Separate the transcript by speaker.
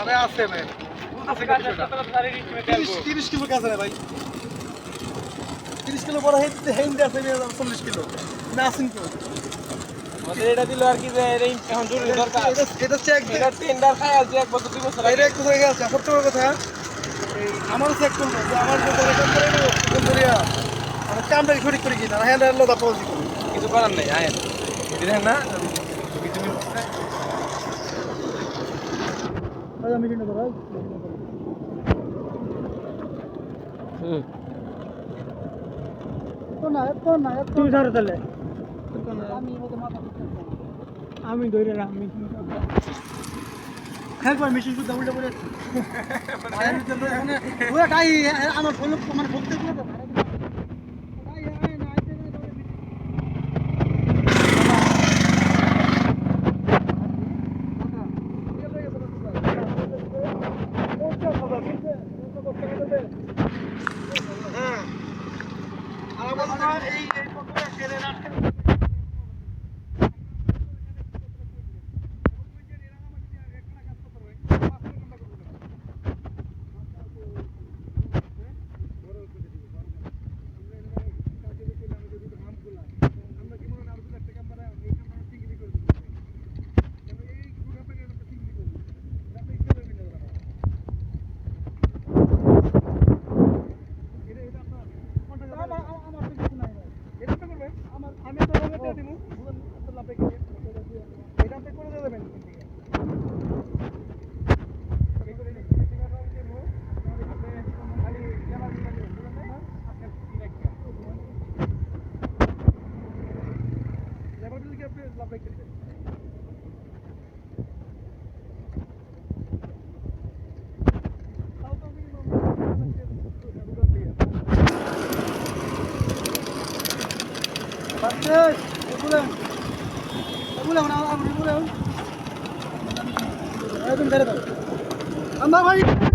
Speaker 1: আরে আছে ভাই আছে তিরিশ কিলো কাছে ভাই। তিরিশ কিলো বড় হেঁটে হেঁটে আছে চল্লিশ কিলো। না আসেন কেউ
Speaker 2: এটা দিল আর কি যে এখন জরুরি দরকার।
Speaker 1: এটা এটা চেক
Speaker 2: এটা টেন্ডার খাই আছে এক বছর দুই বছর
Speaker 1: এটা একটু হয়ে গেছে সত্য কথা। আমারও চেক করব আমার যে দরকার করে নেব কোন করিয়া আমার কামটা সঠিক করে কিনা হ্যাঁ হ্যাঁ লোদা পৌঁছি
Speaker 2: কিছু করার নেই আয়েন দেখেন না?
Speaker 1: আমি ধরো
Speaker 3: তুমি তাহলে।
Speaker 1: আমি
Speaker 3: আমি ধরে আমি।
Speaker 1: একবার মেশিন শুদ্ধ উল্টে পড়ে ওরা গাই আমার ফোন মানে বলতে আমার এই এই ফটোটা yapıyoruz la bekle. Patlıcan, bulan. Bulan, bulan, bulan. Yardım verin. Amma var.